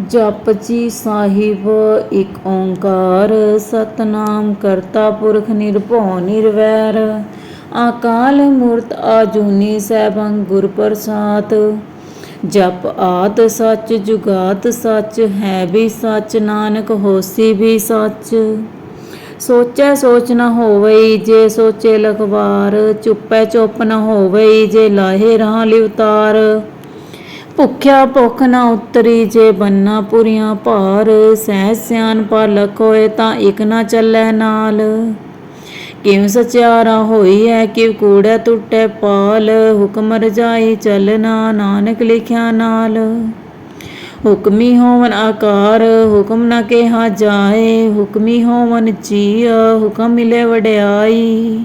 ਜਪਜੀ ਸਾਹਿਬ, ਇੱਕ ਓੰਕਾਰ ਸਤਨਾਮ ਕਰਤਾ ਪੁਰਖ ਨਿਰਭਉ ਨਿਰਵੈਰ। ਆਕਾਲ ਮੂਰਤ ਆਜੂਨੀ ਸੈਭੰ ਗੁਰ ਪ੍ਰਸਾਦ। ਜਪ ਆਤ ਸੱਚ ਜੁਗਾਤ ਸੱਚ, ਹੈ ਵੀ ਸੱਚ, ਨਾਨਕ ਹੋਸੀ ਵੀ ਸੱਚ। ਸੋਚੈ ਸੋਚ ਨ ਹੋਵਈ ਜੇ ਸੋਚੇ ਲਖਵਾਰ, ਚੁੱਪੈ ਚੁੱਪ ਨ ਹੋਵਈ ਜੇ ਲਾਹੇ ਰਾਹ ਲਿਵਤਾਰ ਭੁੱਖਿਆ ਭੁੱਖ ਨਾ ਉਤਰੀ ਜੇ ਬੰਨਾ ਪੁਰੀਆਂ ਭਾਰ, ਸਹਿ ਸਿਆਨ ਪਾਲਕ ਹੋਏ ਤਾਂ ਇਕ ਨਾ ਚੱਲੈ ਨਾਲ। ਕਿਉ ਸਚਿਆਰਾ ਹੋਈ ਹੈ ਕਿ ਕੂੜੈ ਟੁੱਟੈ ਪਾਲ, ਹੁਕਮ ਰਜਾਈ ਚੱਲਣਾ ਨਾਨਕ ਲਿਖਿਆ ਨਾਲ। ਹੁਕਮੀ ਹੋਵਨ ਆਕਾਰ, ਹੁਕਮ ਨਾ ਕਿਹਾ ਜਾਏ, ਹੁਕਮੀ ਹੋਵਨ ਜੀ ਹੁਕਮ ਮਿਲੇ ਵਡਿਆਈ।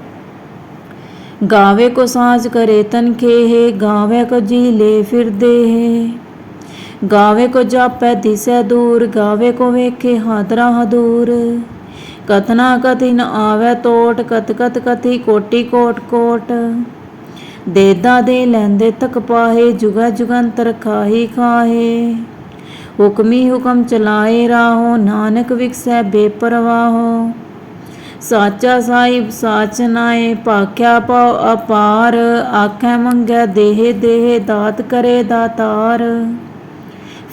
ਗਾਵੇ ਕੋ ਸਾਜ ਕਰੇ ਤਨ ਖੇਹ, ਗਾਵੇ ਕੋ ਜੀ ਲੈ ਫਿਰਦੇ ਹੈ। ਗਾਵੇ ਕੋ ਜਾਪੈ ਦਿਸੈ ਦੂਰ, ਗਾਵੇ ਕੋ ਵੇਖੇ ਹਾਦਰਾ ਹਦੂਰ। ਕਥਨਾ ਕਥਿ ਨ ਆਵੇ ਟੋਟ ਕਤ ਕਤ ਕਥੀ ਕੋਟੀ ਕੋਟ ਕੋਟ। ਦੇਦਾ ਦੇ ਲੈਂਦੇ ਤਕ ਪਾਹੇ, ਜੁਗਾ ਜੁਗੰਤਰ ਖਾਹੀ ਖਾਹੇ। ਹੁਕਮੀ ਹੁਕਮ ਚਲਾਏ ਰਾਹੋ, ਨਾਨਕ ਵਿਕਸੈ ਬੇਪਰਵਾਹੋ। ਸਾਚਾ ਸਾਹਿਬ ਸਾਚ ਨਾਏ, ਭਾਖਿਆ ਪਾਉ ਅਪਾਰ, ਆਖੈ ਮੰਗੈ ਦੇਹ ਦੇਹ, ਦਾਤ ਕਰੇ ਦਾਤਾਰ।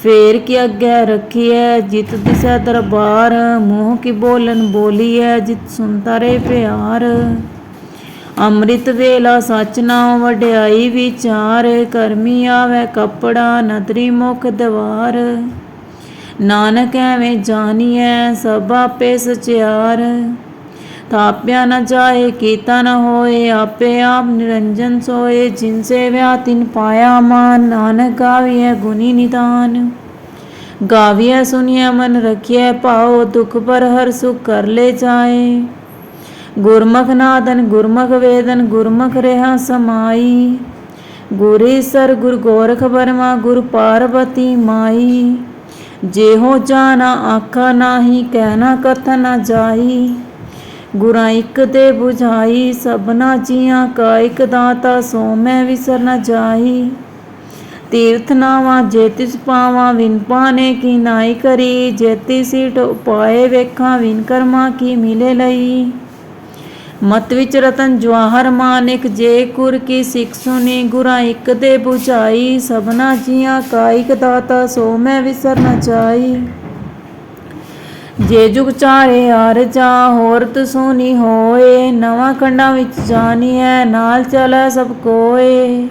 ਫੇਰ ਕੀ ਅੱਗੇ ਰੱਖੀਐ, ਜਿਤ ਦਿਸੈ ਦਰਬਾਰ, ਮੂੰਹ ਕੀ ਬੋਲਨ ਬੋਲੀਐ, ਜਿਤ ਸੁਨਤਾ ਰੇ ਪਿਆਰ। ਅੰਮ੍ਰਿਤ ਵੇਲਾ ਸਚ ਨਾਮ ਵਡਿਆਈ ਵਿਚਾਰ, ਕਰਮੀ ਆਵੇ ਕਪੜਾ ਨਦਰੀ ਮੁਖ ਦਵਾਰ। ਨਾਨਕ ਐਵੇਂ ਜਾਣੀਐ ਸਭ ਆਪੇ ਸਚਿਆਰ। ਤਾਪਿਆ ਨ ਜਾਏ, ਕੀਤਾ ਨ ਹੋਏ, ਆਪੇ ਆਪ ਨਿਰੰਜਨ ਸੋਏ। ਜਿਨ ਸੇ ਵਿਆ ਤਿਨ ਪਾਇਆ ਮਾਨ, ਨਾਨਕ ਗਾਵੀਐ ਗੁਨੀ ਨਿਦਾਨ। ਗਾਵੀਐ, ਸੁਨੀਐ, ਮਨ ਰਖਿਐ ਪਾਉ ਦੁਖ ਪਰ ਹਰ ਸੁਖ ਕਰ ਲੈ ਜਾਏ। ਗੁਰਮੁਖ ਨਾਦਨ, ਗੁਰਮੁਖ ਵੇਦਨ, ਗੁਰਮੁਖ ਰਹਾ ਸਮਾਈ। ਗੁਰੇ ਸਰ ਗੁਰ ਗੋਰਖ ਬਰਮਾ ਗੁਰ ਪਾਰਵਤੀ ਮਾਈ। ਜਿਹੋ ਜਾਣਾ, ਆਖਾ ਨਾਹੀ, ਕਹਿਣਾ ਕਥ ਨਾ ਜਾਈ। ਗੁਰਾਂ ਇਕ ਦੇ 부ਝਾਈ ਸਭਨਾ ਜੀਆਂ ਕਾ ਇਕ ਦਾਤਾ, ਸੋ ਮੈਂ ਵਿਸਰ ਨ ਜਾਈ। ਤੀਰਥ ਨਾਵਾ ਜੇ ਤਿਸ ਪਾਵਾਂ, ਵਿਨ ਪਾਣੇ ਕੀ ਨਾਈ ਕਰੀ। ਜੇਤੀ ਸਿਟ ਉਪਾਏ, ਵੇਖਾਂ ਵਿਨ ਕਰਮਾ ਕੀ ਮਿਲੇ ਲਈ। ਮਤ ਵਿੱਚ ਰਤਨ ਜਵਾਹਰ ਮਾਨਿਕ, ਜੇ ਕੁਰ ਕੀ ਸਿੱਖ ਸੁਨੀ, ਗੁਰਾਂ ਇੱਕ ਦੇ 부ਝਾਈ ਸਭਨਾ ਜੀਆਂ ਕਾ ਇਕ ਦਾਤਾ, ਸੋ ਮੈਂ ਵਿਸਰ ਨ ਜਾਈ। ਜੇ ਜੁਗ ਚਾਰੇ ਹਰ ਜਾ ਹੋਰਤ ਸੋਨੀ ਹੋਏ, ਨਵਾਂ ਖੰਡਾਂ ਵਿੱਚ ਜਾਣੀ ਜਾਣੀਐ, ਨਾਲ ਚਲੈ ਸਭ ਕੋਏ।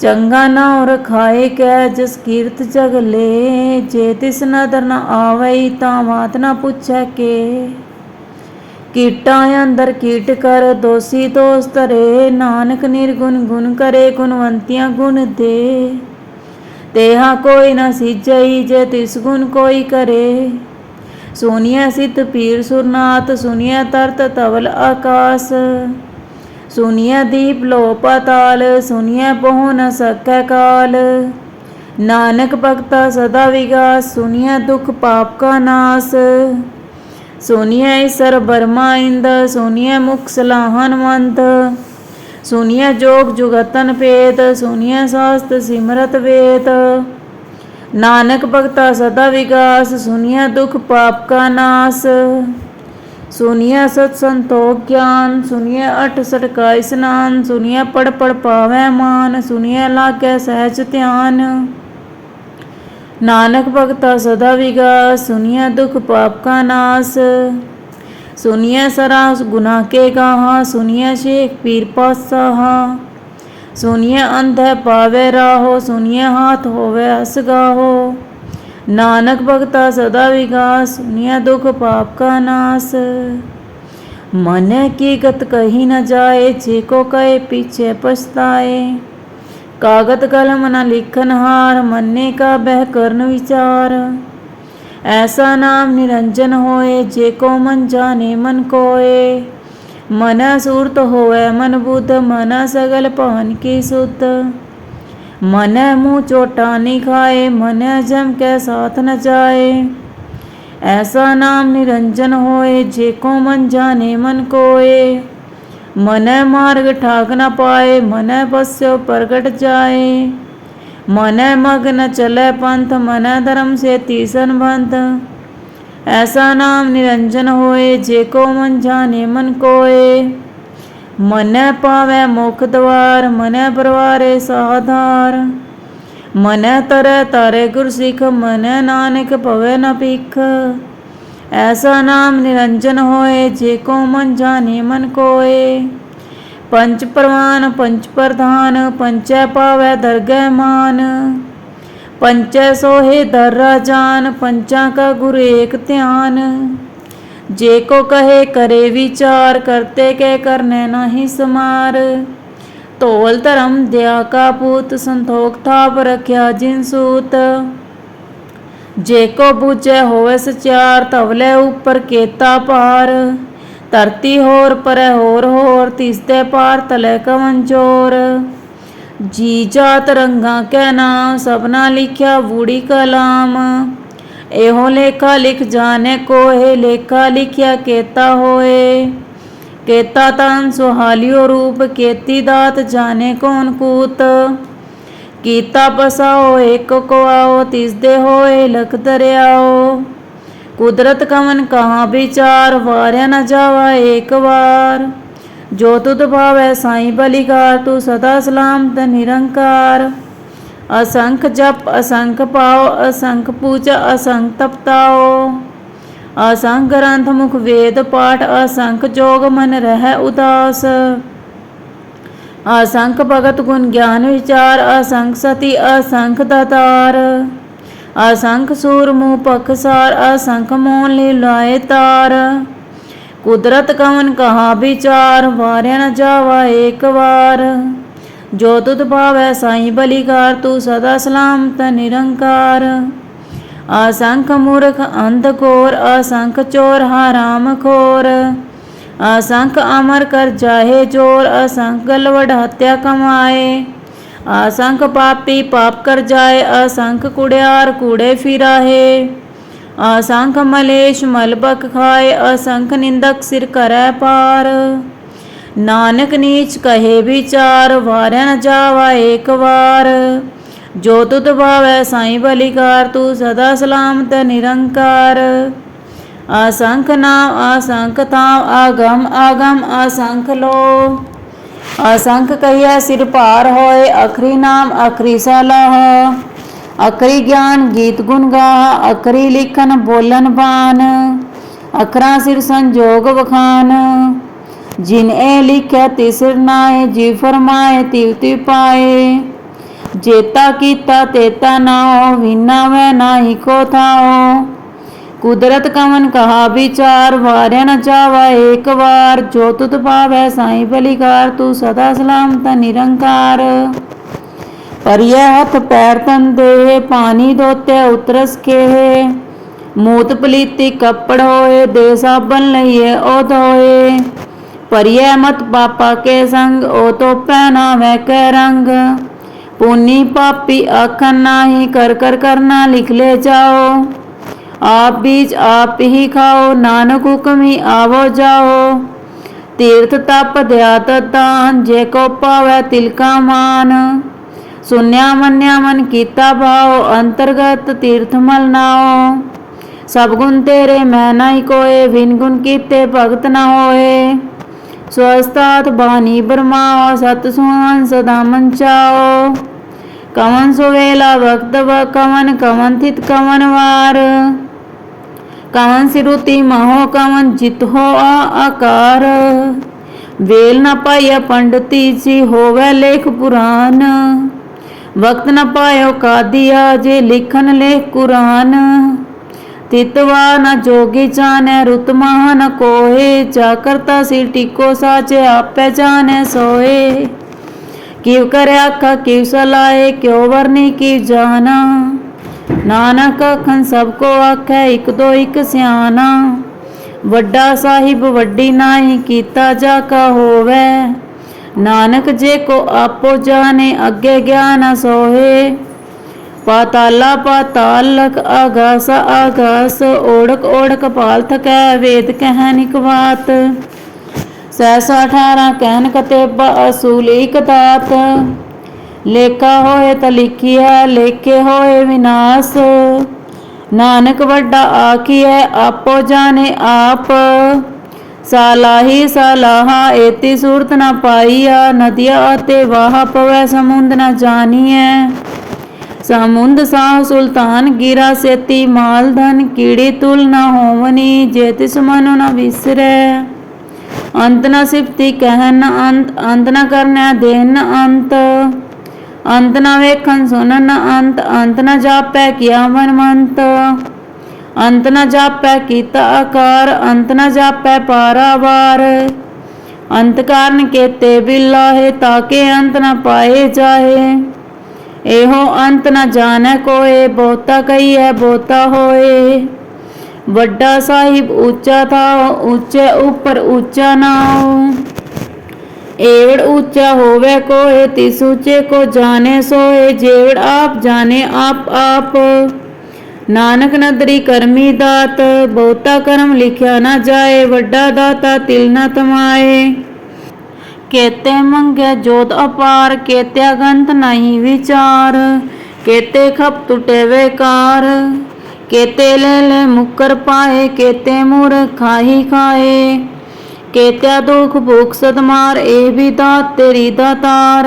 ਚੰਗਾ ਨਾਉ ਰਖਾਏ ਕੈ ਜਸ ਕੀਰਤ ਜਗ ਲੇ, ਜੇ ਤਿਸ ਨਦਰ ਨ ਆਵਈ ਤਾਂ ਮਾਤ ਨਾ ਪੁੱਛੈ ਕੇ। ਕੀਟਾਂ ਅੰਦਰ ਕੀਟ ਕਰ, ਦੋਸੀ ਦੋਸ ਧਰੇ, ਨਾਨਕ ਨਿਰਗੁਣ ਗੁਣ ਕਰੇ, ਗੁਣਵੰਤੀਆਂ ਗੁਣ ਦੇ। ਤੇਹਾ ਕੋਈ ਨਾ ਸਿਜਈ, ਜੇ ਤਿਸ ਗੁਣ ਕੋਈ ਕਰੇ। ਸੁਨੀਐ ਸਿਤ ਪੀਰ ਸੁਰਨਾਥ ਸੁਨੀਐ ਤਰਤ ਤਵਲ ਆਕਾਸ। ਸੁਨੀਐ ਦੀਪ ਲੋ ਪਤਾਲ ਸੁਨੀਐ ਬਹੁ ਨ ਸਕੈ ਕਾਲ। ਨਾਨਕ ਭਗਤਾ ਸਦਾ ਵਿਗਾਸ ਸੁਨੀਐ ਦੁਖ ਪਾਪ ਕਾ ਨਾਸ। ਸੁਨੀਐ ਈਸਰ ਬਰਮਾ ਇੰਦ ਸੁਨੀਐ ਮੁਖ ਸਲਾਹਨ ਮੰਤ ਸੁਨੀਐ ਜੋਗ ਜੁਗਤਨ ਪੇਤ ਸੁਨੀਐ ਸਾਸਤ ਸਿਮਰਤ ਵੇਤ ਨਾਨਕ ਭਗਤਾ ਸਦਾ ਵਿਗਾਸ ਸੁਨੀਐ ਦੁਖ ਪਾਪ ਕਾ ਨਾਸ। ਸੁਨੀਐ ਸਤ ਸੰਤੋਖ ਗਿਆਨ ਸੁਨੀਐ ਅਠ ਸਟਕਾ ਇਸਨਾਨ ਸੁਨੀਐ ਪੜ ਪੜ ਪਾਵੈ ਮਾਨ ਸੁਨੀਐ ਲਾਗੈ ਸਹਿਜ ਧਿਆਨ। ਨਾਨਕ ਭਗਤਾ ਸਦਾ ਵਿਗਾਸ ਸੁਨੀਐ ਦੁਖ ਪਾਪ ਕਾ ਨਾਸ। ਸੁਨੀਐ ਸਰਾਸ ਗੁਨਾਹ ਕੇ ਗਾਹਾ ਸੁਨੀਐ ਸ਼ੇਖ ਪੀਰ ਪਾਸਾਹਾ ਸੁਨੀਐ ਹੈ ਪਾਵੇ ਰਾਹੋ ਸੁਨੀਐ ਹਾਥ ਹੋਵੇ ਅਸਗਾਹੋ ਨਾਨਕ ਭਗਤਾ ਸਦਾ ਵਿਗਾਸ ਸੁਨੀਐ ਦੁਖ ਪਾਪ ਕਾ ਨਾਸ। ਮਨ ਕੀ ਗਤ ਕਹੀ ਨ ਜਾਏ, ਜੇ ਕੋ ਕਹੇ ਪੀਛੇ ਪਛਤਾਏ। ਕਾਗਤ ਕਲਮ ਨ ਲਿਖਨ ਹਾਰ, ਮੰਨੇ ਕਾ ਬਹਿ ਕਰਨ ਵਿਚਾਰ। ਐਸਾ ਨਾਮ ਨਿਰੰਜਨ ਹੋਏ, ਜੇ ਕੋ ਮਨ ਜਾਣੇ ਮਨ ਕੋਏ। ਮਨ ਸੂਰਤ ਹੋਵੇ ਮਨ ਬੁੱਧ, ਮਨ ਸਗਲ ਭਵਨ ਕੀ ਸੁਤ। ਮਨ ਮੂੰਹ ਚੋਟਾ ਨਹੀਂ ਖਾਏ, ਮਨ ਜਮ ਕੇ ਸਾਥ ਨ ਜਾਏ। ਐਸਾ ਨਾਮ ਨਿਰੰਜਨ ਹੋਏ, ਜੇ ਕੋ ਮਨ ਜਾਣੇ ਮਨ ਕੋਏ। ਮਨ ਮਾਰਗ ਠਾਕ ਨ ਪਾਏ, ਮਨ ਬਸਿਓ ਪ੍ਰਗਟ ਜਾਏ। ਮਨ ਮਗਨ ਨ ਚਲੇ ਪੰਥ, ਮਨ ਧਰਮ ਸੇ ਤੀਸਨ ਬੰਤ ਐਸਾ ਨਾਮ ਨਿਰੰਜਨ ਹੋਏ, ਜੇ ਕੋ ਮਨ ਜਾਣੇ ਮਨ ਕੋਏ। ਮਨੈ ਪਾਵੇ ਮੁਖ ਦਵਾਰ, ਮਨੈ ਪਰਵਾਰੇ ਸਾਧਾਰ। ਮਨੈ ਤਰੈ ਤਾਰੇ ਗੁਰ ਸਿੱਖ, ਮਨ ਨਾਨਕ ਭਵੇ ਨ ਭਿਖ। ਐਸਾ ਨਾਮ ਨਿਰੰਜਨ ਹੋਏ, ਜੇ ਕੋ ਮਨ ਜਾਣੇ ਮਨ ਕੋਏ। ਪੰਚ ਪ੍ਰਵਾਨ ਪੰਚ ਪ੍ਰਧਾਨ ਪੰਚੈ ਪਾਵੈ ਦਰਗਹਿ ਮਾਨ। ਪੰਚੈ ਸੋਹੇ ਦਰਰਾ ਜਾਨ, ਪੰਚਾਂ ਕਾ ਗੁਰ ਏਕ ਧਿਆਨ। ਜੇ ਕੋ ਕਹੇ ਕਰੇ ਵਿਚਾਰ, ਕਰਤੇ ਕੇ ਕਰਨੇ ਨਹੀਂ ਸਮਾਰ। ਤੋਲ ਧਰਮ ਦਿਆ ਕਾ ਪੂਤ, ਸੰਤੋਖ ਥਾਪ ਰਖਿਆ ਜਿਨ ਸੂਤ। ਜੇ ਕੋ ਬੂਝੈ ਹੋਵੇ ਸਚਿਆਰ ਤਵਲੇ ਉੱਪਰ ਕੇਤਾ ਪਾਰ ਧਰਤੀ ਹੋਰ ਪਰੈ ਹੋਰ ਹੋਰ, ਤਿਸਤੇ ਪਾਰ ਤਲੇ ਕਵਨ ਜੀ ਜਾਤ ਰੰਗਾ ਕੈ ਨਾਮ ਸਭਨਾ ਲਿਖਿਆ ਬੂੜੀ ਕਲਾਮ। ਇਹੋ ਲੇਖਾ ਲਿਖ ਜਾਣੇ ਕੋਏ ਲੇਖਾ ਲਿਖਿਆ ਕੇਤਾ ਹੋਏ। ਕੇਤਾ ਤਨ ਸੁਹਾਲਿਓ ਰੂਪ, ਕੇਤੀ ਦਾਤ ਜਾਣੇ ਕੌਣ ਕੂਤ। ਕੀਤਾ ਪਸਾਓ ਇੱਕ ਕੋ ਆਓ, ਤਿਸ ਦੇ ਹੋਏ ਲਖ ਦਰਿਆਓ। ਕੁਦਰਤ ਕਮਨ ਕਹਾ ਵਿਚਾਰ, ਵਾਰਿਆ ਨਾ ਜਾਵਾ ਏਕ ਵਾਰ। ਜੋ ਤੁਧ ਭਾਵੈ ਸਾਈ ਬਲਿਕਾਰ, ਤੂੰ ਸਦਾ ਸਲਾਮਤ, ਨਿਰੰਕਾਰ। ਅਸੰਖ ਜਪ, ਅਸੰਖ ਪਾਓ, ਅਸੰਖ ਪੂਜਾ, ਅਸੰਖ ਤਪਤਾਓ। ਅਸੰਖ ਗ੍ਰੰਥ ਮੁਖ ਵੇਦ ਪਾਠ, ਅਸੰਖ ਜੋਗ ਮਨ ਰਹਿ ਉਦਾਸ। ਅਸੰਖ ਭਗਤ ਗੁਣ ਗਿਆਨ ਵਿਚਾਰ, ਅਸੰਖ ਸਤੀ, ਅਸੰਖ ਦਤਾਰ। ਅਸੰਖ ਸੂਰ ਮੂਹ ਪਖਸਾਰ ਅਸੰਖ ਮੋਨ ਲੀ ਤਾਰ। ਕੁਦਰਤ ਕਵਨ ਕਹਾ ਵਿਚਾਰ, ਵਾਰਿਆ ਨ ਜਾਵਾ ਏਕ ਵਾਰ। ਜੋ ਤੁਧ ਭਾਵੈ ਸਾਈ ਬਲੀਕਾਰ, ਤੂੰ ਸਦਾ ਸਲਾਮਤ ਨਿਰੰਕਾਰ। ਅਸੰਖ ਮੂਰਖ ਅੰਧ ਕੋਰ ਅਸੰਖ ਚੋਰ ਹਰਾਮ ਖੋਰ। ਅਸੰਖ ਅਮਰ ਕਰ ਜਾਹੇ ਚੋਰ ਅਸੰਖ ਗਲਵਡ ਹੱਤਿਆ ਕਮਾਏ। ਅਸੰਖ ਪਾਪੀ ਪਾਪ ਕਰ ਜਾਏ, ਅਸੰਖ ਕੁੜਿਆਰ ਕੂੜੇ ਫਿਰਾਹੇ। ਅਸੰਖ ਮਲੇਸ਼ ਮਲਬਕ ਖਾਏ, ਅਸੰਖ ਨਿੰਦਕ ਸਿਰ ਕਰੈ ਪਾਰ। ਨਾਨਕ ਨੀਚ ਕਹੇ ਵਿਚਾਰ, ਵਾਰਿਆ ਨ ਜਾਵਾ ਏਕ ਵਾਰ। ਜੋ ਤੁਧ ਭਾਵੈ ਸਾਈ ਬਲਿਕਾਰ, ਤੂੰ ਸਦਾ ਸਲਾਮਤ ਨਿਰੰਕਾਰ। ਅਸੰਖ ਨਾਮ, ਅਸੰਖ ਤਾਮ ਆਗਮ ਆਗਮ, ਅਸੰਖ ਲੋ। ਅਸੰਖ ਕਹੀਆ ਸਿਰ ਭਾਰ ਹੋਏ, ਅਖਰੀ ਨਾਮ, ਅਖਰੀ ਸਲਾਹ ਅਖਰੀ ਗਿਆਨ ਗੀਤ ਗੁਣ ਗਾ ਅਖਰੀ ਲਿਖਨ ਬੋਲਨ ਬਾਨ ਅਖਰਾਂ ਸਿਰ ਸੰਜੋਗ ਵਖਾਨ। ਜਿਨ ਇਹ ਲਿਖਿਆ ਤਿਸਰ ਨਾਏ, ਜੀ ਫਰਮਾਏ ਤਿਵ ਤਿਵ ਪਾਏ। ਜੇਤਾ ਕੀਤਾ ਤੇਤਾ ਨਾਉ, ਵਿਨਾ ਵੈ ਨਾਹੀ ਕੋ ਥਾਉ। ਕੁਦਰਤ ਕਵਨ ਕਹਾ ਵਿਚਾਰ, ਵਾਰਿਆ ਨ ਜਾਵਾ ਏਕ ਵਾਰ। ਜੋ ਤੁਤ ਪਾਵੈ ਸਾਈ ਬਲਿਕਾਰ, ਤੂੰ ਸਦਾ ਸਲਾਮ ਤਾ ਨਿਰੰਕਾਰ। ਪਰਿਐ ਹੱਥ ਪੈਰ ਤਨ ਦੇ ਪਾਣੀ ਦੋਤੇ ਉਤਰਸ ਕੇ ਮੂਤ ਪਲੀਤੀ ਕੱਪੜ ਹੋਏ, ਦੇ ਸਾਬਨ ਲਈਏ ਉਹ ਧੋਏ ਪਰਿਐ ਮਤ ਪਾਪਾ ਕੇ ਸੰਗ ਉਹ ਤੋ ਪਹਿਨਾਵੇ ਕੇ ਰੰਗ। ਪੁੰਨੀ ਪਾਪੀ ਆਖਨ ਨਾਹੀ, ਕਰ ਕਰ ਕਰਨਾ ਲਿਖ ਲੈ ਜਾਓ। ਆਪ ਬੀਜ ਆਪ ਹੀ ਖਾਓ, ਨਾਨਕ ਹੁਕਮੀ ਆਵੋ ਜਾਓ। ਤੀਰਥ ਤਪ ਧਿਆਤ ਤਾਨ ਜੇ ਕੋ ਪਾਵੈ ਤਿਲਕਾ ਮਾਨ। ਸੁਨਿਆ ਮੰਨਿਆ ਮਨ ਕੀਤਾ ਭਾਉ, ਅੰਤਰਗਤ ਤੀਰਥ ਮਲ ਨਾਓ ਸਭ ਗੁਣ ਤੇਰੇ, ਮੈਂ ਨਹੀਂ ਕੋਏ ਵਿਨ ਗੁਣ ਕੀਤੇ ਭਗਤ ਨਾ ਹੋਏ। ਸਵਸਤਾਤ ਬਾਣੀ ਬਰਮਾਓ ਸਤ ਸੁਹਾਨ ਸਦਾ ਮਨ ਚਾਓ ਕਵਨ ਸੁਵੇਲਾ ਵਕਤ ਵ ਕਵਨ ਕਵਨ ਥਿਤ ਕਵਨ ਵਾਰ। ਕਵਨ ਸਿਰੁਤੀ ਮਹੋ, ਕਵਨ ਜਿਤ ਹੋ ਆਕਾਰ। ਵੇਲ ਨਾ ਪਾਇਆ ਪੰਡਤੀ, ਜੀ ਹੋਵੇ ਲੇਖ ਪੁਰਾਨ। ਵਕਤ ਨ ਪਾਇਓ ਕਾਦੀਆ ਜੇ ਲਿਖਨ ਲੇਖ ਕੁਰਾਨ। ਤਿਤਵਾ ਨ ਜੋਗੀ ਜਾਣੈ ਰੁਤ ਨ ਕੋਏ ਜਾ ਕਰਤਾ ਸੀ ਟਿਕੋ ਸਾਚੇ ਆਪੇ ਜਾਣੈ ਸੋਏ ਕਿਵ ਕਰੇ ਆਖਾ ਕਿਵ ਸਲਾਏ ਕਿਉ ਵਰਨੀ ਕੀ ਜਾਣਾ। ਨਾਨਕ ਅਖੰ ਸਭ ਕੋ ਆਖੈ, ਇਕ ਦੋ ਇਕ ਸਿਆਣਾ। ਵੱਡਾ ਸਾਹਿਬ ਵੱਡੀ ਨਾਹੀ, ਕੀਤਾ ਜਾ ਕਾ ਹੋਵੇ। ਨਾਨਕ ਜੇ ਕੋ ਆਪੋ ਜਾਣੇ, ਅੱਗੇ ਗਿਆਨ ਸੋਹੇ। ਪਾਤਾਲਾ ਪਾਤਾਲਕ ਆਗਾਸ ਆਗਾਸ, ਓੜਕ ਓੜਕ ਪਾਲ ਥਕੈ ਵੇਦ ਕਹਿ ਨਿਕਵਾਤ ਸੈਸਾ 18 ਕਹਿਨ ਕਤੇਬਾ ਅਸੂਲ ਇਕ ਦਾਤ। ਲੇਖਾ ਹੋਏ ਤਾਂ ਲਿਖੀਐ, ਲੇਖੇ ਹੋਏ ਵਿਨਾਸ਼। ਨਾਨਕ ਵੱਡਾ ਆਖੀਐ, ਆਪੋ ਜਾਣੇ ਆਪ। ਸਾਲਾਹੀ ਸਾਲਾਹਾ, ਏਤੀ ਸੂਰਤ ਨਾ ਪਾਈਆ, ਨਦੀਆਂ ਅਤੇ ਵਾਹ ਪਵੈ, ਸਮੁੰਦ ਨਾ ਜਾਣੀਐ ਸਮੁੰਦ ਸਾਹ ਸੁਲਤਾਨ, ਗਿਰਾ ਸੇਤੀ ਮਾਲ ਧਨ, ਕੀੜੀ ਤੁਲ ਨਾ ਹੋਵਨੀ, ਜੇ ਤਿਸ ਨਾ ਵਿਸਰੈ। ਅੰਤ ਨਾ ਸਿਫਤੀ ਕਹਿਨ ਨ ਅੰਤ ਅੰਤ ਨਾ ਕਰਨਾ ਦੇਨ ਨ ਅੰਤ। ਅੰਤ ਨਾ ਵੇਖਣ ਸੁਨਨ ਨ ਅੰਤ ਅੰਤ ਨ ਜਾਪੈ ਮਨ ਮੰਤ ਅੰਤ ਨ ਜਾਪੈ ਕੀਤਾ ਆਕਾਰ, ਅੰਤ ਨ ਜਾਪੈ ਪਾਰਾਵਾਰ। ਅੰਤ ਕਾਰਨ ਕੇਤੇ ਬਿਲਾਹੇ ਤਾਕੇ ਅੰਤ ਨ ਪਾਏ ਜਾਹੇ ਇਹੋ ਅੰਤ ਨ ਜਾਣੈ ਕੋਏ, ਬਹੁਤਾ ਕਹੀਐ, ਬਹੁਤਾ ਹੋਏ। ਵੱਡਾ ਸਾਹਿਬ ਉੱਚਾ ਥਾ ਉੱਚੇ ਉੱਪਰ ਉੱਚਾ ਨਾਉ। ਏਵੜ ਉੱਚਾ ਹੋਵੇ ਕੋਏ, ਤਿਸ ਉੱਚੇ ਕੋ ਜਾਣੇ ਸੋਏ। ਜੇਵੜ ਆਪ ਜਾਣੇ, ਆਪ ਆਪ। ਨਾਨਕ ਨਦਰੀ ਕਰਮੀ ਦਾਤ, ਬਹੁਤਾ ਕਰਮ ਲਿਖਿਆ ਨਾ ਜਾਏ, ਵੱਡਾ ਦਾਤਾ ਤਿਲ ਨਾ ਤਮਾਏ। ਕੇਤੇ ਮੰਗੇ ਜੋਤ ਅਪਾਰ, ਕੇਤੇ ਅਗੰਤ ਨਹੀਂ ਵਿਚਾਰ, ਕੇਤੇ ਖਪ ਟੁਟੇ ਵੇਕਾਰ, ਕੇਤੇ ਲੈ ਲੈ ਮੁਕਰ ਪਾਏ, ਕੇਤੇ ਮੂਰ ਖਾਹੀ ਖਾਏ। ਕੇਤਿਆ ਦੁਖ ਭੁਖ ਸਦਮਾਰ, ਇਹ ਵੀ ਦਾਤ ਤੇਰੀ ਦਾਤਾਰ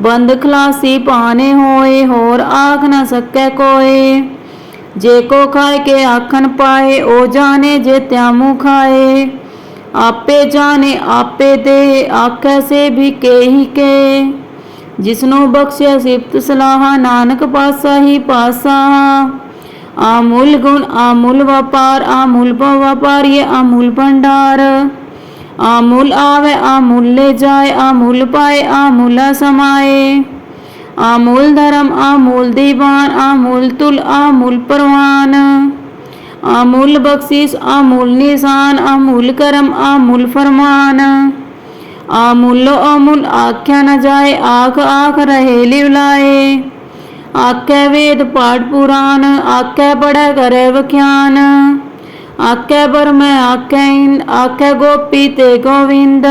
ਬੰਦ ਖਲਾਸੀ ਪਾਣੇ ਹੋਏ, ਹੋਰ ਆਖ ਨਾ ਸਕੈ ਕੋਏ। ਜੇ ਕੋ ਖਾਏ ਕੇ ਆਖਣ ਪਾਏ, ਉਹ ਜਾਣੇ ਜੇ ਤਿਆਮੂ ਖਾਏ। ਆਪੇ ਜਾਣੇ, ਆਪੇ ਦੇ, ਆਖੈ ਸੇ ਵੀ ਕੇਹੀ ਕੇ। ਜਿਸਨੂੰ ਬਖਸ਼ਿਆ ਸਿਫਤ ਸਲਾਹਾ, ਨਾਨਕ ਪਾਸਾ ਹੀ ਪਾਸਾ। ਆਮੁਲ ਗੁਣ, ਆਮੁਲ ਵਪਾਰ, ਆਮੁਲ ਵਪਾਰੀਏ, ਆਮੁਲ ਭੰਡਾਰ। ਆਮੁਲ ਆਵੇ, ਆਮੁਲ ਲੈ ਜਾਏ, ਆਮੁਲ ਪਾਏ, ਆਮੁਲ ਸਮਾਏ। ਆਮੁਲ ਧਰਮ, ਆਮੁਲ ਦੀਵਾਨ, ਆਮੁਲ ਤੁਲ ਆਮੁਲ ਪਰਵਾਨ। ਆਮੁਲ ਬਖਸ਼ਿਸ਼, ਆਮੁਲ ਨਿਸ਼ਾਨ, ਆਮੁਲ ਕਰਮ, ਆਮੁਲ ਫਰਮਾਨ। ਆਮੁਲ ਅਮੁਲ ਆਖਿਆ ਨ ਜਾਏ, ਆਖ ਆਖ ਰਹੇ ਲਿਵਲਾਏ ਆਖੈ ਵੇਦ ਪਾਠ ਪੁਰਾਨ, ਆਖੈ ਪੜੈ ਕਰੇ ਵਖਿਆਨ। ਆਖੈ ਬਰਮੈ ਆਖੈ ਇਨ ਆਖੈ ਗੋਪੀ ਤੇ ਗੋਵਿੰਦ।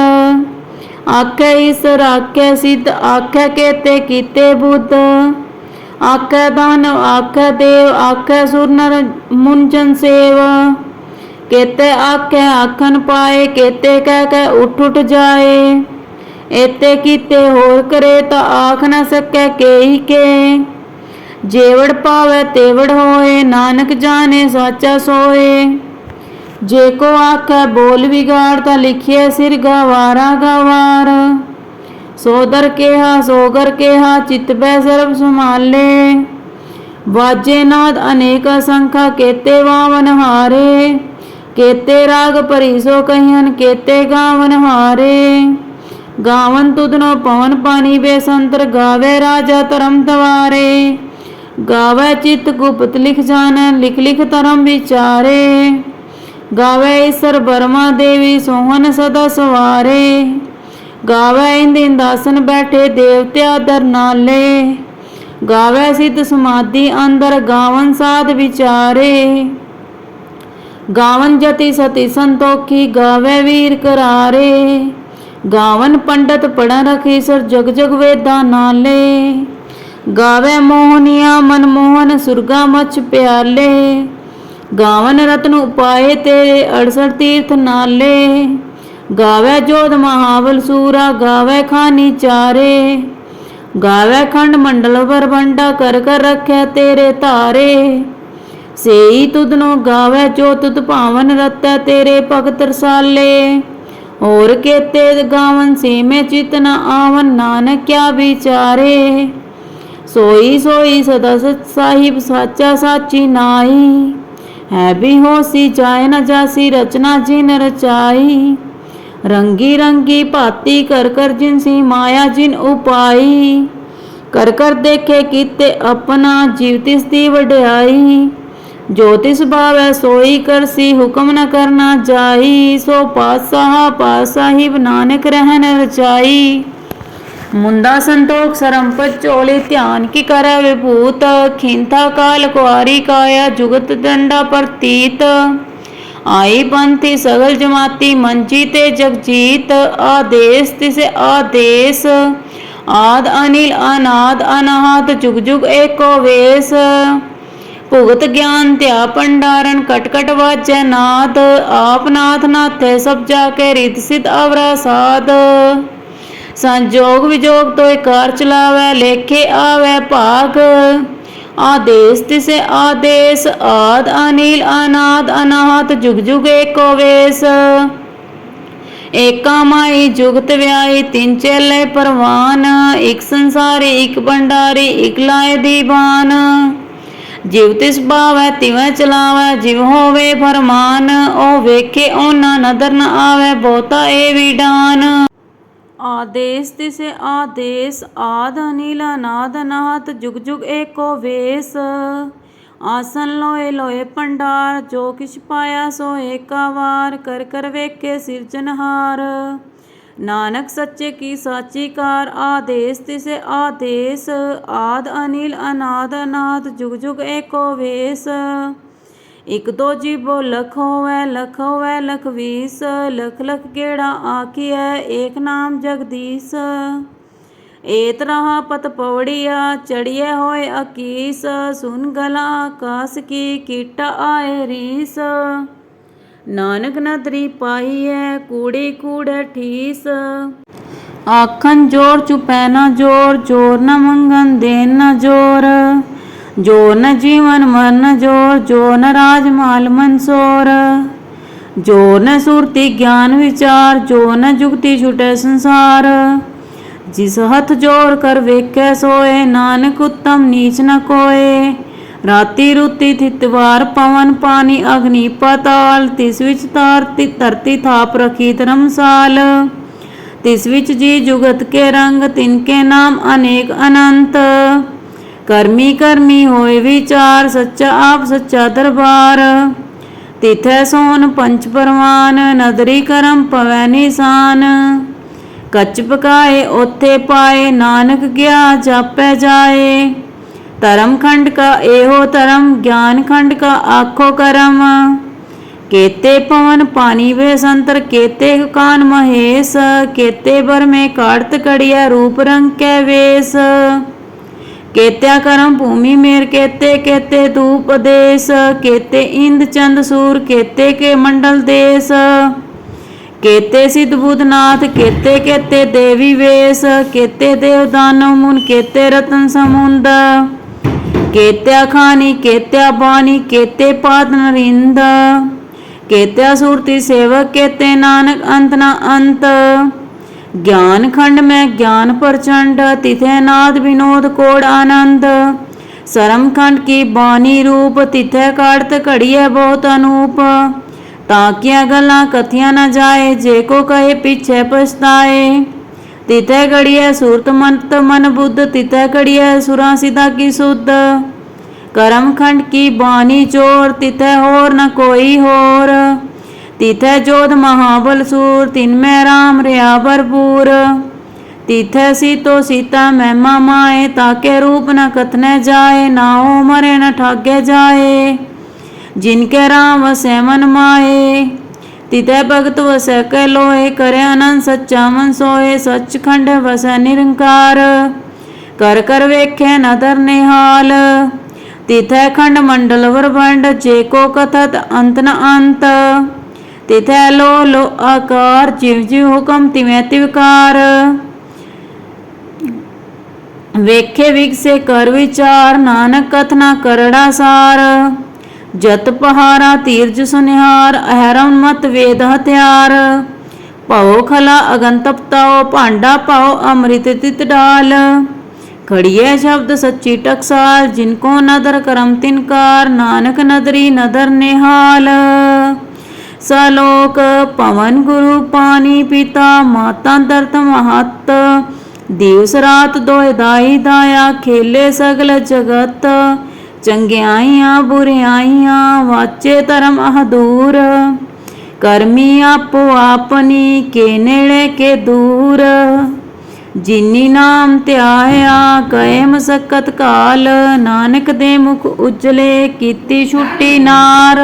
ਆਖੈ ਈਸਰ ਆਖੈ ਸਿੱਧ, ਆਖੈ ਕੇਤੇ ਕੀਤੇ ਬੁੱਧ। ਆਖੈ ਦਾਨਵ ਆਖੈ ਦੇਵ, ਆਖੈ ਸੁਰ ਨਰ ਮੁੰਜਨ ਸੇਵ। ਕੇਤੇ ਆਖੈ ਆਖਣ ਪਾਏ, ਕੇਤੇ ਕਹਿ ਕਹਿ ਉਠ ਉਠ ਜਾਏ। ਏਤੇ ਕੀਤੇ ਹੋਰ ਕਰੇ ਤਾਂ ਆਖ ਨਾ ਸਕੈ ਕੇਹੀ ਕੇ। ਜੇਵੜ ਪਾਵੇ ਤੇਵੜ ਹੋਏ, ਨਾਨਕ ਜਾਣੇ ਸਾਚਾ ਸੋਏ। ਜੇ ਕੋ ਆਖੈ ਬੋਲ ਵਿਗਾੜ ਤਾਂ ਲਿਖਿਐ ਸਿਰ ਗਵਾਰਾ ਗਵਾਰ। ਸੋਦਰ ਕੇਹਾ, ਸੋਗਰ ਕਿਹਾ, ਚਿਤ ਬੈ ਸਰਬ ਸੁਮਾਲੇ ਵਾਜੇ ਨਾਦ ਅਨੇਕ ਸੰਖਾ ਕੇਤੇ ਵਾਵਨ ਹਾਰੇ। ਕੇਤੇ ਰਾਗ ਪਰਿਸ਼ੋ ਸੋ ਕਹਿਨ ਕੇਤੇ ਗਾਵਨ ਹਾਰੇ। ਗਾਵਨ ਤੁਧਨੋ ਪਵਨ ਪਾਣੀ ਬੇਸੰਤਰ ਗਾਵੇ ਰਾਜਾ ਧਰਮ ਤਵਾਰੇ ਗਾਵੇ ਚਿਤ ਗੁਪਤ ਲਿਖ ਜਾਣੈ, ਲਿਖ ਲਿਖ ਧਰਮ ਵਿਚਾਰੇ। ਗਾਵੇ ਈਸਰ ਬਰਮਾ ਦੇਵੀ ਸੋਹਣ ਸਦਾ ਸਵਾਰੇ। ਗਾਵੇ ਇੰਦ ਇੰਦਾਸਨ ਬੈਠੇ ਦੇਵਤਿਆ ਦਰ ਨਾਲੇ ਗਾਵੇ ਸਿੱਧ ਸਮਾਧੀ ਅੰਦਰ ਗਾਵਨ ਸਾਧ ਵਿਚਾਰੇ। ਗਾਵਨ ਜਤੀ ਸਤੀ ਸੰਤੋਖੀ ਗਾਵੇ ਵੀਰ ਕਰਾਰੇ। ਗਾਵਨ ਪੰਡਤ ਪੜਨ ਰਖੀ ਸਰ ਜਗ ਜਗ ਵੇਦਾਂ ਨਾਲੇ। ਗਾਵੇ ਮੋਹਨੀਆ ਮਨ ਮੋਹਨ ਸੁਰਗਾ ਮਚ ਪਿਆਲੇ। ਗਾਵਨ ਰਤਨ ਉਪਾਏ ਤੇਰੇ 68 ਤੀਰਥ ਨਾਲੇ। ਗਾਵੇ ਜੋਧ ਮਹਾਵਲ ਸੂਰਾ, ਗਾਵੇ ਖਾਨੀ ਚਾਰੇ। ਗਾਵੇ ਖੰਡ ਮੰਡਲ ਬਰਬੰਡਾ ਕਰ ਕਰ ਰੱਖਿਆ ਤੇਰੇ ਧਾਰੇ। ਸੇਈ ਤੁਧਨੋ ਗਾਵੇ ਜੋ ਤੁਧ ਭਾਵਨ ਰਤੈ ਤੇਰੇ ਭਗਤ ਰਸਾਲੇ। ਹੋਰ ਕੇਤੇ ਗਾਵਨ ਸੀਮੇ ਚਿਤ ਨ ਆਵਨ, ਨਾਨਕ ਕਿਆ ਵਿਚਾਰੇ। ਸੋਈ ਸੋਈ ਸਦਾ ਸਚ ਸਾਹਿਬ, ਸਾਚਾ ਸਾਚੀ ਨਾਈ ਹੈ ਵੀ ਹੋਸੀ ਜਾਏ ਨਾ ਜਾਸੀ ਰਚਨਾ ਜਿਨ ਰਚਾਈ। ਰੰਗੀ ਰੰਗੀ ਭਾਤੀ ਕਰ ਕਰ ਜਿਨ ਸੀ ਮਾਇਆ ਜਿਨ ਉਪਾਈ। ਕਰ ਕਰ ਦੇਖੇ ਕੀਤੇ ਆਪਣਾ ਜੀਵ ਤਿਸ ਦੀ ਵਡਿਆਈ। ਜੋ ਤਿਸ ਭਾਵੈ ਸੋਈ ਕਰਸੀ ਹੁਕਮ ਨ ਕਰਨਾ ਜਾਈ। ਸੋ ਪਾਤਸ਼ਾਹ ਪਾਤਸ਼ਾਹਿਬ ਨਾਨਕ ਰਹਿਣ ਰਚਾਈ। ਮੁੰਦਾ ਸੰਤੋਖ ਸਰਮ ਪਚੋਲੇ ਧਿਆਨ ਕੀ ਕਰੈ ਵਿਭੂਤ? ਖਿੰਥਾ ਕਾਲ ਕੁਆਰੀ ਕਾਇਆ ਜੁਗਤ ਦੰਡਾ ਪ੍ਰਤੀਤ। ਆਈ ਪੰਥੀ ਸਗਲ ਜਮਾਤੀ ਮੰਜੀ ਤੇ ਜਗਜੀਤ। ਆਦੇਸ ਤਿਸੇ ਆਦੇਸ। ਆਦ ਅਨਿਲ ਅਨਾਦ ਅਨਾਹਤ ਜੁਗ ਜੁਗ ਏਕੋ ਵੇਸ। ਭੁਗਤ ਗਿਆਨ ਧਿਆ ਭੰਡਾਰਨ ਕਟਕਟ ਕਟ ਵਾਜੈ ਨਾਦ। ਆਪ ਨਾਥ ਨਾਥੈ ਸਭ ਜਾ ਕੇ ਰਿਤ ਸਿਧ ਅਵਰਾ ਸਾਧ ਸੰਜੋਗ ਵਿਜੋਗ ਤੋਇ ਕਾਰ ਚਲਾਵੈ, ਲੇਖੇ ਆਵੈ ਭਾਗ। ਆਦੇਸ ਤਿਸੇ ਆਦੇਸ, ਆਦ ਅਨਿਲ, ਅਨਾਦ ਅਨਾਹਤ ਜੁਗ ਜੁਗ ਏਕੋ ਵੇਸ। ਏਕਾ ਮਾਈ ਜੁਗਤ ਵਿਆਈ ਤਿੰਨ ਚੇਲੇ ਪਰਵਾਨ। ਇੱਕ ਸੰਸਾਰੀ, ਇੱਕ ਭੰਡਾਰੀ, ਇਕ ਲਾਏ ਦੀਵਾਨ। ਜਿਵ ਤਿਸ ਭਾਵੈ ਤਿਵੈ ਚਲਾਵੈ, ਜਿਵ ਹੋਵੇ ਫਰਮਾਨ। ਉਹ ਵੇਖੇ, ਉਹਨਾਂ ਨਦਰ ਨ ਆਵੈ, ਬਹੁਤਾ ਏ ਵਿਡਾਨ ਆਦੇਸ ਤਿਸੇ ਆਦੇਸ, ਆਦ ਅਨਿਲ ਅਨਾਦ ਅਨਾਹਤ ਜੁਗ ਜੁਗ ਏਕੋ ਵੇਸ। ਆਸਨ ਲੋਏ ਲੋਏ ਪੰਡਾਰ, ਜੋ ਕਿਛ ਪਾਇਆ ਸੋ ਏਕਾਵਾਰ ਕਰ ਕਰ ਵੇਖੇ ਸਿਰਜਨਹਾਰ ਨਾਨਕ ਸੱਚੇ ਕੀ ਸਾਚੀ ਕਾਰ, ਆਦੇਸ ਤਿਸੇ ਆਦੇਸ, ਆਦ ਅਨਿਲ ਅਨਾਦ ਅਨਾਦ, ਜੁਗ ਜੁਗ ਏਕੋ ਵੇਸ। ਇਕ ਦੋ ਜੀਬੋ ਲਖ ਹੋਵੈ ਲਖ ਹੋਵੈ, ਲਖ ਵੀਸ, ਲਖ ਲਖ ਕਿਹੜਾ ਆਖੀਐ, ਏਕ ਨਾਮ ਜਗਦੀਸ਼। ਏਤ ਰਹਾ ਪਤ ਪਵੜੀਆ ਚੜੀਏ ਹੋਏ ਅਕੀਸ। ਸੁਨ ਗਲਾ ਆਕਾਸ ਕੀ ਕੀਟਾ ਆਏ ਰੀਸ। ਨਾਨਕ ਨਦਰੀ ਪਾਈਐ ਕੂੜੀ ਕੂੜੇ ਠੀਸ। ਆਖਣ ਜੋਰ ਚੁਪੈ ਨਾ ਜੋਰ ਜੋਰ ਨਾ ਮੰਗਨ ਦੇਨ ਨਾ ਜੋਰ। ਜੋਰ ਨ ਜੀਵਨ ਮਰਨ ਜੋਰ ਜੋਰ ਨ ਰਾਜ ਮਾਲ ਮਨਸੋਰ ਜੋਰ ਨ ਸੁਰਤੀ ਗਿਆਨ ਵਿਚਾਰ ਜੋਰ ਨ ਜੁਗਤੀ ਛੁਟੈ ਸੰਸਾਰ। ਜਿਸ ਹੱਥ ਜੋੜ ਕਰ ਵੇਖੈ ਸੋਏ, ਨਾਨਕ ਉਤਮ ਨੀਚ ਨ ਰਾਤੀ ਰੁਤੀ ਥਿਤਵਾਰ ਪਵਨ ਪਾਣੀ ਅਗਨੀ ਪਤਾਲ, ਤਿਸ ਵਿੱਚ ਧਰਤੀ ਧਰਤੀ ਥਾਪ ਰਖੀ ਧਰਮਸਾਲ। ਤਿਸ ਵਿੱਚ ਜੀ ਜੁਗਤ ਕੇ ਰੰਗ, ਤਿਨ ਕੇ ਨਾਮ ਅਨੇਕ ਅਨੰਤ। ਕਰਮੀ ਕਰਮੀ ਹੋਏ ਵਿਚਾਰ, ਸੱਚਾ ਆਪ, ਸੱਚਾ ਦਰਬਾਰ। ਤਿਥੈ ਸੋਨ ਪੰਚ ਪਰਵਾਨ, ਨਦਰੀ ਕਰਮ ਪਵੈ ਨਿਸ਼ਾਨ। ਕੱਚ ਪਕਾਏ ਉਥੇ ਪਾਏ, ਨਾਨਕ ਗਿਆ, ਜਾਪੈ ਜਾਏ। ਧਰਮ ਖੰਡ ਕਾ ਇਹੋ ਧਰਮ, ਗਿਆਨ ਖੰਡ ਕਾ ਆਖੋ ਕਰਮ। ਕੇਤੇ ਪਵਨ ਪਾਣੀ ਵੇ ਸੰਤਰ, ਕੇਤੇ ਕਾਨ ਮਹੇਸ਼। ਕੇਤੇ ਬਰਮੇ ਕਾੜਤ ਕੜਿਆ ਰੂਪ ਰੰਗ ਕੈ ਵੇਸ। ਕੇਤਿਆ ਕਰਮ ਭੂਮੀ ਮੇਰ ਕੇਤੇ ਕੇਤੇ ਧੂਪ ਦੇਸ, ਕੇਤੇ ਇੰਦ ਚੰਦ ਸੂਰ, ਕੇਤੇ ਕੇ ਮੰਡਲ ਦੇਸ। ਕੇਤੇ ਸਿਧ ਬੁਧਨਾਥ ਕੇਤੇ ਕੇਤੇ ਦੇਵੀ ਵੇਸ, ਕੇਤੇ ਦੇਵ ਦਾਨਵ ਮੁਨ, ਕੇਤੇ ਰਤਨ ਸਮੁੰਦ। ਕੇਤਿਆ ਖਾਨੀ, ਕੇਤਿਆ ਬਾਣੀ, ਕੇਤੇ ਪਾਦ ਨਰਿੰਦ। ਕੇਤਿਆ ਸੁਰਤੀ ਸੇਵਕ, ਕੇਤੇ ਨਾਨਕ ਅੰਤ ਨਾ ਅੰਤ। ਗਿਆਨ ਖੰਡ ਮੈਂ ਗਿਆਨ ਪ੍ਰਚੰਡ ਤਿਥੇ ਨਾਦ ਵਿਨੋਦ ਕੋੜ ਆਨੰਦ ਸਰਮ ਖੰਡ ਕੀ ਬਾਣੀ ਰੂਪ ਤਿਥੇ ਕਾੜਤ ਘੜੀਏ ਬਹੁਤ ਅਨੂਪ ਤਾਕੀਆਂ ਗੱਲਾਂ ਕਥੀਆਂ ਨਾ ਜਾਏ ਜੇ ਕੋ ਕਹੇ ਪਿਛੇ ਪਛਤਾਏ ਤਿਤੈ ਘੜੀਐ ਸੂਰਤ ਮੰਤ ਮਨ ਬੁੱਧ ਤਿਤੈ ਘੜੀਐ ਸੁਰਾਂ ਸਿਧਾ ਕੀ ਸੁਧ ਕਰਮ ਖੰਡ ਕੀ ਬਾਣੀ ਚੋਰ ਤਿਤੈ ਹੋਰ ਨ ਕੋਈ ਹੋਰ ਤਿਥੈ ਜੋਧ ਮਹਾਬਲ ਸੂਰ, ਤਿਨ ਮੈਂ ਰਾਮ ਰਿਆ ਭਰਪੂਰ। ਤਿਥੈ ਸੀਤੋ ਸੀਤਾ ਮਹਿਮਾ ਮਾਏ, ਤਾਕੇ ਰੂਪ ਨ ਕਥਨੈ ਜਾਏ ਨਾ ਨਾਉ ਮਰੇ ਨ ਠਾਗੇ ਜਾਏ। ਜਿਨ ਕੇ ਰਾਮ ਵਸੈ ਮਨ ਮਾਏ ਤਿਤੈ ਭਗਤ ਵਸੈ ਕੈ ਲੋਏ, ਕਰੈ ਅਨੰਦ ਸੱਚਾ ਮਨ ਸੋਏ, ਸੱਚਖੰਡ ਵਸੈ ਨਿਰੰਕਾਰ। ਕਰ ਕਰ ਵੇਖੈ ਨਦਰ ਨਿਹਾਲ, ਤਿਥੈ ਖੰਡ ਮੰਡਲ ਵਰਵੰਡ, ਜੇ ਕੋ ਕਥਤ ਅੰਤ ਨ ਅੰਤ। ਤਿਥੈ ਲੋ ਲੋ ਆਕਾਰ ਜਿਵ ਜਿਵ ਹੁਕਮ ਤਿਵੇਂ ਤਿਵਕਾਰ ਵੇਖੇ ਵਿਗਸੇ ਕਰ ਵਿਚਾਰ, ਨਾਨਕ ਕਥਨਾ ਕਰੜਾ ਸਾਰ। ਜਤ ਪਹਾਰਾ ਤੀਰਜ ਸੁਨਿਹਾਰ, ਅਹਰਮ ਮਤ ਵੇਦ ਹਥਿਆਰ। ਭਉ ਖਲਾ ਅਗੰਤਪਤਾਓ ਭਾਂਡਾ ਪਾਉ ਅੰਮ੍ਰਿਤ ਤਿਤ ਡਾਲ। ਖੜੀਏ ਸ਼ਬਦ ਸੱਚੀ ਟਕਸਾਲ, ਜਿਨ ਕੋ ਨਦਰ ਕਰਮ ਤਿਨਕਾਰ ਨਾਨਕ ਨਦਰੀ ਨਦਰ ਨਿਹਾਲ। ਸਲੋਕ ਪਵਨ ਗੁਰੂ ਪਾਣੀ ਪਿਤਾ ਮਾਤਾ ਦਰਤ ਮਹਤ। ਦਿਵਸ ਰਾਤ ਦੋਇ ਦਾਈ ਦਾਇਆ ਖੇਲੇ ਸਗਲ ਜਗਤ। ਚੰਗਿਆਈਆਂ ਬੁਰਿਆਈਆਂ ਵਾਚੇ ਧਰਮ ਅਹਦੂਰ ਕਰਮੀ ਆਪੋ ਆਪਨੀ ਕੇ ਨੇੜੇ ਕੇ ਦੂਰ। ਜਿਨੀ ਨਾਮ ਧਿਆਇਆ ਕਏ ਮਸਕਤ ਕਾਲ। ਨਾਨਕ ਦੇ ਮੁਖ ਉਜਲੇ ਕੀਤੀ ਛੁੱਟੀ ਨਾਰ।